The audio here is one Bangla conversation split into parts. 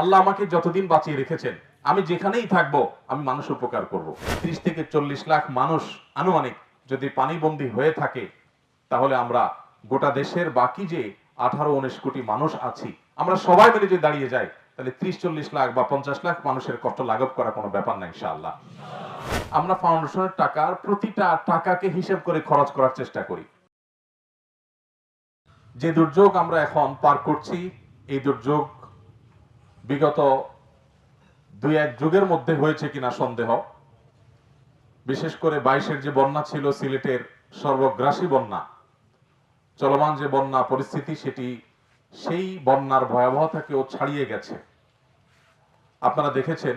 আল্লাহ আমাকে যতদিন বাঁচিয়ে রেখেছেন, আমি যেখানেই থাকব, আমি মানুষ উপকার করব। ত্রিশ থেকে চল্লিশ লাখ মানুষ আনুমানিক যদি পানিবন্দী হয়ে থাকে, তাহলে আমরা গোটা দেশের বাকি যে আঠারো, উনিশ কোটি মানুষ আছি, আমরা সবাই মিলে যদি দাঁড়িয়ে যাই, তাহলে ত্রিশ, চল্লিশ লাখ বা পঞ্চাশ লাখ মানুষের কষ্ট লাঘব করা কোনো ব্যাপার না, ইনশাআল্লাহ। আমরা ফাউন্ডেশনের টাকার প্রতিটা টাকাকে হিসেব করে খরচ করার চেষ্টা করি। যে দুর্যোগ আমরা এখন পার করছি, এই দুর্যোগ বিগত দুই এক যুগের মধ্যে হয়েছে কিনা সন্দেহ। বিশেষ করে বাইশের যে বন্যা ছিল, সিলেটের সর্বগ্রাসী বন্যা, চলমান যে বন্যা পরিস্থিতি, সেটি সেই বন্যার ভয়াবহতাকেও ছাড়িয়ে গেছে। আপনারা দেখেছেন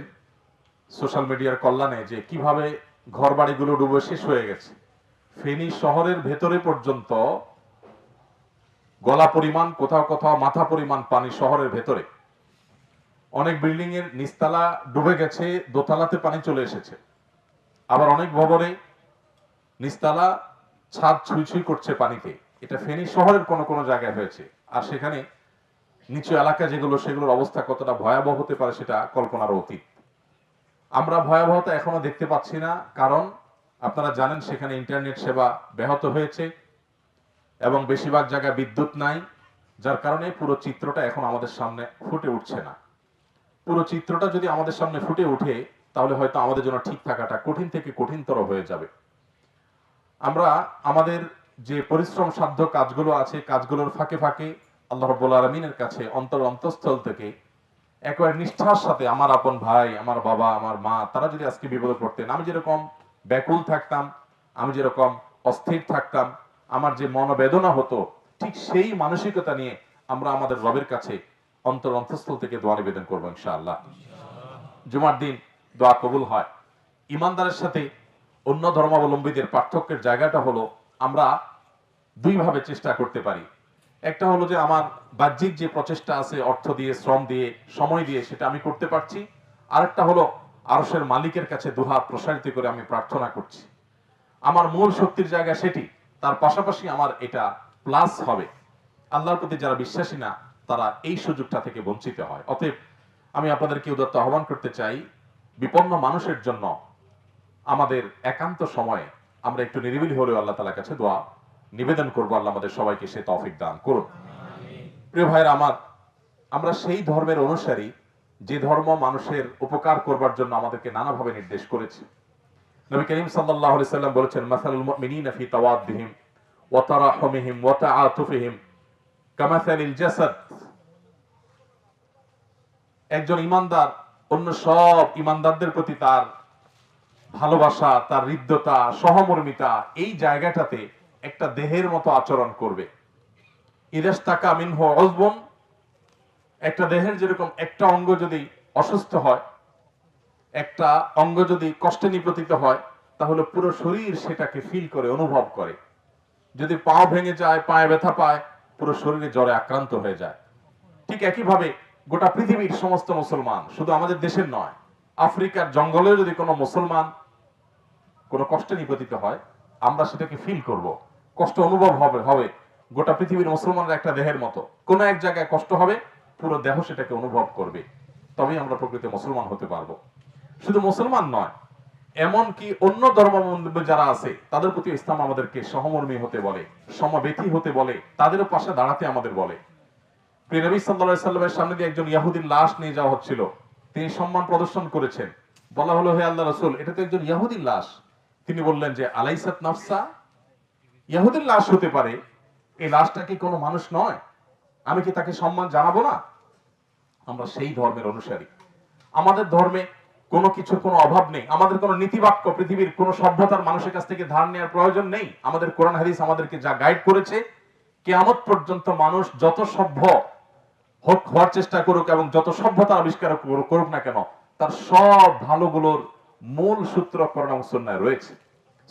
সোশ্যাল মিডিয়ার কল্যাণে যে কীভাবে ঘর বাড়িগুলো ডুবে শেষ হয়ে গেছে। ফেনী শহরের ভেতরে পর্যন্ত গলা পরিমাণ, কোথাও কোথাও মাথা পরিমাণ পানি শহরের ভেতরে। অনেক বিল্ডিং এর নিচতলা ডুবে গেছে, দোতলাতে পানি চলে এসেছে। আবার অনেক ভবনে নিচতলা ছাদ ছুঁই ছুঁই করছে পানিতে। এটা ফেনী শহরের কোনো কোনো জায়গায় হয়েছে। আর সেখানে নিচু এলাকা যেগুলো, সেগুলোর অবস্থা কতটা ভয়াবহ হতে পারে সেটা কল্পনার অতীত। আমরা ভয়াবহতা এখনও দেখতে পাচ্ছি না, কারণ আপনারা জানেন সেখানে ইন্টারনেট সেবা ব্যাহত হয়েছে এবং বেশিরভাগ জায়গায় বিদ্যুৎ নাই, যার কারণে পুরো চিত্রটা এখন আমাদের সামনে ফুটে উঠছে না। পুরো চিত্রটা যদি আমাদের সামনে ফুটে ওঠে, তাহলে হয়তো আমাদের জন্য ঠিক থাকাটা কঠিন থেকে কঠিনতর হয়ে যাবে। আমরা আমাদের যে পরিশ্রম সাধ্য কাজগুলো আছে, কাজগুলোর ফাঁকে ফাঁকে আল্লাহ রব্বুল আলমিনের কাছে অন্তর অন্তঃস্থল থেকে একবার নিষ্ঠার সাথে আমার আপন ভাই, আমার বাবা, আমার মা, তারা যদি আজকে বিপদে পড়তেন, আমি যেরকম ব্যাকুল থাকতাম, আমি যেরকম অস্থির থাকতাম, আমার যে মনোবেদনা হতো, ঠিক সেই মানসিকতা নিয়ে আমরা আমাদের রবের কাছে অন্তর অন্তঃস্থল থেকে দোয়া নিবেদন করব ইনশাআল্লাহ। জুমার দিন দোয়া কবুল হয়। ইমানদারের সাথে অন্য ধর্মাবলম্বীদের পার্থক্যের জায়গাটা হলো আমরা দুইভাবে চেষ্টা করতে পারি। একটা হলো যে আমার বাহ্যিক যে প্রচেষ্টা আছে, অর্থ দিয়ে, শ্রম দিয়ে, সময় দিয়ে, সেটা আমি করতে পারছি। আরেকটা হলো আরসের মালিকের কাছে দুহাত প্রসারিত করে আমি প্রার্থনা করছি। আমার মূল শক্তির জায়গা সেটি, তার পাশাপাশি আমার এটা প্লাস হবে। আল্লাহর প্রতি যারা বিশ্বাসী না তারা এই সুযোগটা থেকে বঞ্চিত হয়। অতএব আমি আপনাদেরকে উদত্ত আহ্বান করতে চাই, বিপন্ন মানুষের জন্য আমাদের একান্ত সময়ে আমরা একটু নিরিবিলি হলেও আল্লাহ তালার কাছে দোয়া নিবেদন করব। আল্লাহ আমাদের সবাইকে সে তৌফিক দান করুন। প্রিয় ভাইরা আমার, আমরা সেই ধর্মের অনুসারী যে ধর্ম মানুষের উপকার করবার জন্য আমাদেরকে নানাভাবে নির্দেশ করেছে। নবী করিম আলাইহি সাল্লাম বলেছেন, মাসালুল মুমিনিনা ফি তাওয়াদ্দিহিম ওয়া তারাহুমিহিম ওয়া তাআতুফিহিম কামাসালিল জাসাদ। একজন ইমানদার, অন্য সব ইমানদারদের প্রতি তার ভালোবাসা, তার হৃদ্যতা, সহমর্মিতা, এই জায়গাটাতে একটা দেহের মতো আচরণ করবে। ইদেশ তাকা মিনহ অজবন একটা দেহের যেরকম একটা অঙ্গ যদি অসুস্থ হয়, একটা অঙ্গ যদি কষ্টে নিপতিত হয়, তাহলে পুরো শরীর সেটাকে ফিল করে, অনুভব করে। যদি পা ভেঙে যায়, পায়ে ব্যথা পায় পুরো শরীরে জ্বরে আক্রান্ত হয়ে যায়। ঠিক একইভাবে গোটা পৃথিবীর সমস্ত মুসলমান, শুধু আমাদের দেশের নয়, আফ্রিকার জঙ্গলেও যদি কোনো মুসলমান কোনো কষ্টে নিপতিত হয়, আমরা সেটাকে ফিল করব। কষ্ট অনুভব হবে হবে। গোটা পৃথিবীর মুসলমানের একটা দেহের মতো। কোনো এক জায়গায় কষ্ট হবে, পুরো দেহ সেটাকে অনুভব করবে। তবেই আমরা প্রকৃত মুসলমান হতে পারব। শুধু মুসলমান নয় এমন কি অন্য ধর্মাবলম্বী যারা আছে, তাদের প্রতি ইসলাম আমাদেরকে সহমর্মী হতে বলে সমবেথী হতে বলে, তাদেরও পাশে দাঁড়াতে আমাদের বলে। সামনে দিয়ে একজন লাশ নিয়ে যাওয়া হচ্ছিল। তিনি সম্মান প্রদর্শন করেছেন। বলা হলো, হে আল্লাহ রসুল, এটা তো একজন লাশ। তিনি বললেন যে, আলাইসাত নাফসা, ইয়াহুদির লাশ হতে পারে। এই লাশটা কি কোনো মানুষ নয়? আমি কি তাকে সম্মান জানাব না? আমরা সেই ধর্মের অনুসারী। আমাদের ধর্মে কোনো কিছু কোনো অভাব নেই। আমাদের কোনো নীতিবাক্য পৃথিবীর কোনো সভ্যতার মানুষের কাছ থেকে ধার নেওয়ার প্রয়োজন নেই। আমাদের কোরআন হাদিস আমাদেরকে যা গাইড করেছে, কেয়ামত পর্যন্ত মানুষ যত সভ্য হোক, হওয়ার চেষ্টা করুক এবং যত সভ্যতা আবিষ্কার করুক না কেন, তার সব ভালোগুলোর মূল সূত্র কোরআন এবং সুন্নায় রয়েছে।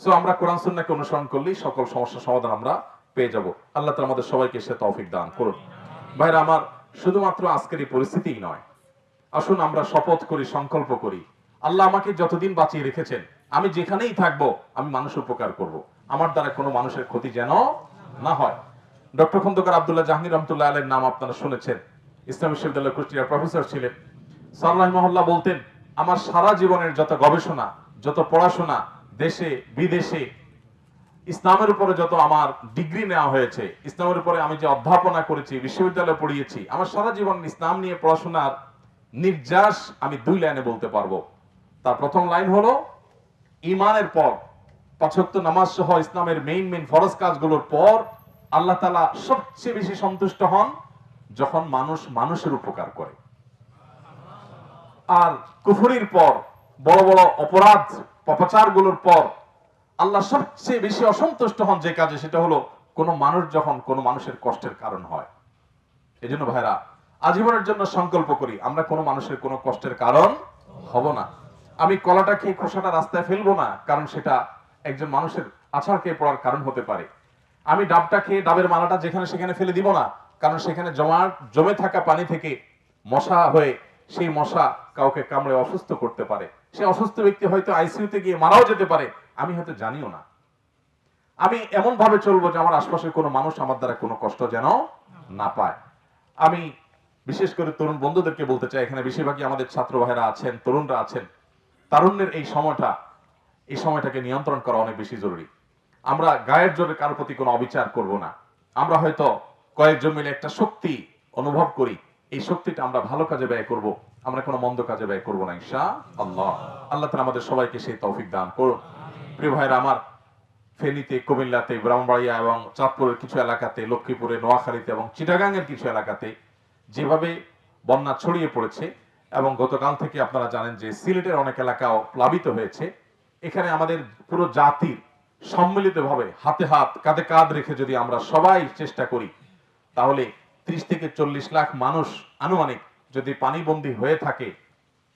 সো আমরা কোরআন সুন্নাকে অনুসরণ করলেই সকল সমস্যার সমাধান আমরা পেয়ে যাব। আল্লাহ তাআলা আমাদের সবাইকে সে তৌফিক দান করুন। ভাইরা, আমার শুধুমাত্র আজকের এই পরিস্থিতিই নয় আসুন আমরা শপথ করি, সংকল্প করি। আল্লাহ আমাকে যতদিন বাঁচিয়ে রেখেছেন, আমি যেখানেই থাকব, আমি মানুষ উপকার করব। আমার দ্বারা কোনো মানুষের ক্ষতি যেন না হয়। ডক্টর খন্দকার আব্দুল্লাহ জাহাঙ্গীর রহমতুল্লাহ আলের নাম আপনারা শুনেছেন। ইসলাম বিশ্ববিদ্যালয় কুষ্টিয়ার প্রফেসর ছিলেন। সাল্লাহ মহল্লা বলতেন, আমার সারা জীবনের যত গবেষণা, যত পড়াশোনা, দেশে, বিদেশে, ইসলামের উপরে যত আমার ডিগ্রি নেওয়া হয়েছে, ইসলামের উপরে আমি যে অধ্যাপনা করেছি, বিশ্ববিদ্যালয়ে পড়িয়েছি, আমার সারা জীবন ইসলাম নিয়ে পড়াশোনার নির্যাস আমি দুই লাইনে বলতে পারব। তার প্রথম লাইন হলো, ইমানের পর, পাঁচক্ত নামাজ সহ ইসলামের মেইন মেইন ফরজ কাজগুলোর পর আল্লাহ তালা সবচেয়ে বেশি সন্তুষ্ট হন যখন মানুষ মানুষের উপকার করে। আর কুফরির পর, বড় বড় অপরাধ পপাচারগুলোর পর আল্লাহ সবচেয়ে বেশি অসন্তুষ্ট হন যে কাজে, সেটা হলো কোন মানুষ যখন কোনো মানুষের কষ্টের কারণ হয়। এই জন্য ভাইরা আজীবনের জন্য সংকল্প করি, আমরা কোনো মানুষের কোনো কষ্টের কারণ হব না। আমি কলাটা খেয়ে খোসাটা রাস্তায় ফেলব না, কারণ সেটা একজন মানুষের আছাড় খেয়ে পড়ার কারণ হতে পারে। আমি ডাবটা খেয়ে ডাবের মালাটা যেখানে সেখানে ফেলে দিব না, কারণ সেখানে জমা, জমে থাকা পানি থেকে মশা হয়ে সেই মশা কাউকে কামড়ে অসুস্থ করতে পারে। সে অসুস্থ ব্যক্তি হয়তো আইসিইউতে গিয়ে মারাও যেতে পারে, আমি হয়তো জানিও না। আমি এমন ভাবে চলবো যে আমার আশপাশের কোনো মানুষ আমার দ্বারা কোনো কষ্ট যেন না পায়। আমি বিশেষ করে তরুণ বন্ধুদেরকে বলতে চাই, এখানে বেশিরভাগই আমাদের ছাত্র ভাইরা আছেন, তরুণরা আছেন। তারুণ্যের এই সময়টা, এই সময়টাকে নিয়ন্ত্রণ করা অনেক বেশি জরুরি। আমরা গায়ের জোরে কারোর প্রতি কোনো অবিচার করব না। আমরা হয়তো কয়েকজন মিলে একটা শক্তি অনুভব করি। এই শক্তিটা আমরা ভালো কাজে ব্যয় করব, আমরা কোনো মন্দ কাজে ব্যয় করব না ইনশা আল্লাহ আল্লাহ তাআলা আমাদের সবাইকে সেই তৌফিক দান করুন প্রিয় ভাইরা আমার ফেনীতে, কুমিল্লাতে, ব্রাহ্মণবাড়িয়া এবং চাঁদপুরের কিছু এলাকাতে, লক্ষ্মীপুরে, নোয়াখালীতে এবং চিটাগাংয়ের কিছু এলাকাতে যেভাবে বন্যা ছড়িয়ে পড়েছে এবং গতকাল থেকে আপনারা জানেন যে সিলেটের অনেক এলাকাও প্লাবিত হয়েছে। এখানে আমাদের পুরো জাতির সম্মিলিতভাবে হাতে হাত, কাঁধে কাঁধ রেখে যদি আমরা সবাই চেষ্টা করি, তাহলে ত্রিশ থেকে চল্লিশ লাখ মানুষ আনুমানিক যদি পানিবন্দী হয়ে থাকে,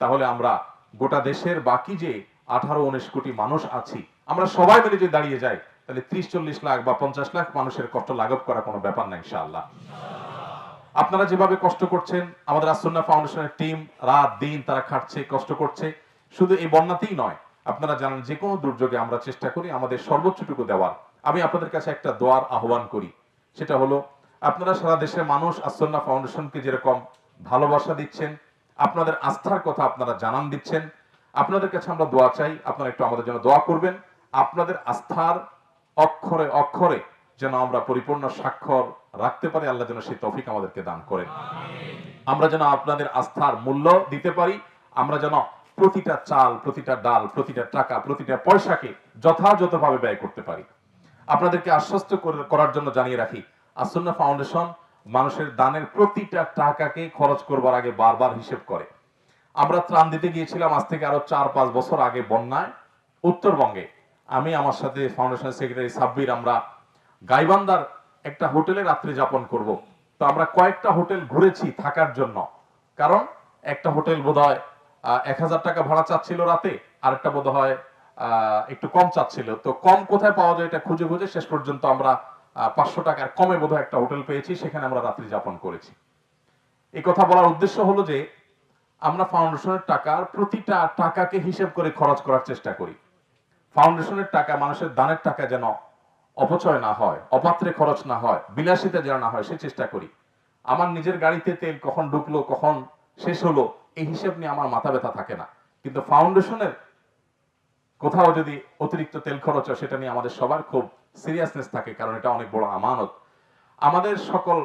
তাহলে আমরা গোটা দেশের বাকি যে আঠারো, উনিশ কোটি মানুষ আছি, আমরা সবাই মিলে যদি দাঁড়িয়ে যাই, তাহলে ত্রিশ, চল্লিশ লাখ বা পঞ্চাশ লাখ মানুষের কষ্ট লাঘব করা কোনো ব্যাপার না, ইনশাআল্লাহ। আপনারা যেভাবে কষ্ট করছেন, আমাদের আসন্না ফাউন্ডেশনের টিম রাত দিন তারা খাটছে, কষ্ট করছে। শুধু এই বন্যাতেই নয়, আপনারা জানেন যে কোনো দুর্যোগে আমরা চেষ্টা করি আমাদের সর্বোচ্চটুকু দেওয়ার। আমি আপনাদের কাছে একটা দোয়ার আহ্বান করি, সেটা হলো, আপনারা সারা দেশের মানুষ আসন্না ফাউন্ডেশনকে যেরকম ভালোবাসা দিচ্ছেন, আপনাদের আস্থার কথা আপনারা জানান দিচ্ছেন, আপনাদের কাছে আমরা দোয়া চাই, আপনারা একটু আমাদের জন্য দোয়া করবেন। আপনাদের আস্থার অক্ষরে অক্ষরে যেন আমরা পরিপূর্ণ স্বাক্ষর রাখতে পারি আল্লাহ যেন সেই তৌফিক আমাদেরকে দান করেন। আমরা যেন আপনাদের আস্থার মূল্য দিতে পারি আমরা যেন প্রতিটা চাল প্রতিটা ডাল প্রতিটা টাকা প্রতিটা পয়সাকে যথাযথভাবে ব্যয় করতে পারি। আপনাদেরকে আশ্বস্ত করার জন্য জানিয়ে রাখি আসন্না ফাউন্ডেশন মানুষের দানের প্রতিটা টাকাকে খরচ করবার আগে বারবার হিসেব করে। আমরা ত্রাণ দিতে গিয়েছিলাম আজ থেকে আরও চার পাঁচ বছর আগে বন্যায় উত্তরবঙ্গে। আমি আমার সাথে ফাউন্ডেশন সেক্রেটারি সাব্বির আমরা গাইবান্দার একটা হোটেলে রাত্রি যাপন করব। তো আমরা কয়েকটা হোটেল ঘুরেছি থাকার জন্য। কারণ একটা হোটেল বোধ হয় এক হাজার টাকা ভাড়া চাচ্ছিল রাতে, আরেকটা বোধ হয় একটু কম চাচ্ছিল। তো কম কোথায় পাওয়া যায় এটা খুঁজে খুঁজে শেষ পর্যন্ত আমরা পাঁচশো টাকার কমে বোধ একটা হোটেল পেয়েছি, সেখানে আমরা রাত্রি যাপন করেছি। এই কথা বলার উদ্দেশ্য হলো যে, আমরা ফাউন্ডেশনের টাকার প্রতিটা টাকাকে হিসেব করে খরচ করার চেষ্টা করি। ফাউন্ডেশনের টাকা, মানুষের দানের টাকা যেন অপচয় না হয়, অপাত্রে খরচ না হয়, বিলাসিতা যেন না হয়, সে চেষ্টা করি। আমার নিজের গাড়িতে তেল কখন ঢুকলো, কখন শেষ হলো, এই হিসেব নিয়ে আমার মাথা ব্যথা থাকে না। কিন্তু ফাউন্ডেশনের কোথাও যদি অতিরিক্ত তেল খরচ হয়, সেটা নিয়ে আমাদের সবার খুব সিরিয়াসনেস থাকে, কারণ এটা অনেক বড় আমানত। আমাদের সকল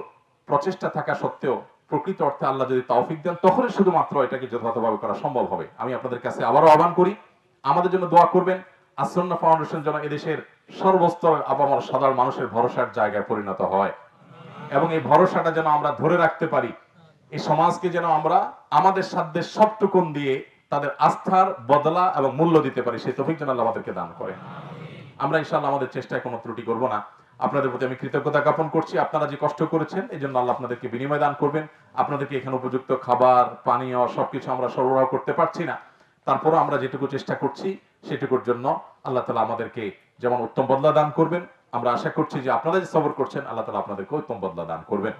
প্রচেষ্টা থাকা সত্ত্বেও, প্রকৃত অর্থে আল্লাহ যদি তৌফিক দেন, তখনই শুধুমাত্র এটাকে যথাযথভাবে করা সম্ভব হবে। আমি আপনাদের কাছে আবারও আহ্বান করি, আমাদের জন্য দোয়া করবেন আসন্না ফাউন্ডেশন যেন এদেশের সর্বস্তর আপামর সাধারণ মানুষের ভরসার জায়গায় পরিণত হয়। এবং এই ভরসাটা যেন আমরা ধরে রাখতে পারি, এই সমাজকে যেন আমরা আমাদের সাধ্যের সবটুকুন দিয়ে তাদের আস্থার বদলা এবং মূল্য দিতে পারি, সেই তফিক যেন আল্লাহ আমাদেরকে দান করে আমরা ইনশাআল্লাহ আমাদের চেষ্টায় কোনো ত্রুটি করব না। আপনাদের প্রতি আমি কৃতজ্ঞতা জ্ঞাপন করছি। আপনারা যে কষ্ট করেছেন এই জন্য আল্লাহ আপনাদেরকে বিনিময় দান করবেন। আপনাদেরকে এখানে উপযুক্ত খাবার, পানীয়, সবকিছু আমরা সরবরাহ করতে পারছি না। তারপরও আমরা যেটুকু চেষ্টা করছি সেটুকুর জন্য আল্লাহ তালা আমাদেরকে যেমন উত্তম বদলা দান করবেন, আমরা আশা করছি যে আপনারা যে সবর করছেন, আল্লাহ তালা আপনাদেরকে উত্তম বদলা দান করবেন।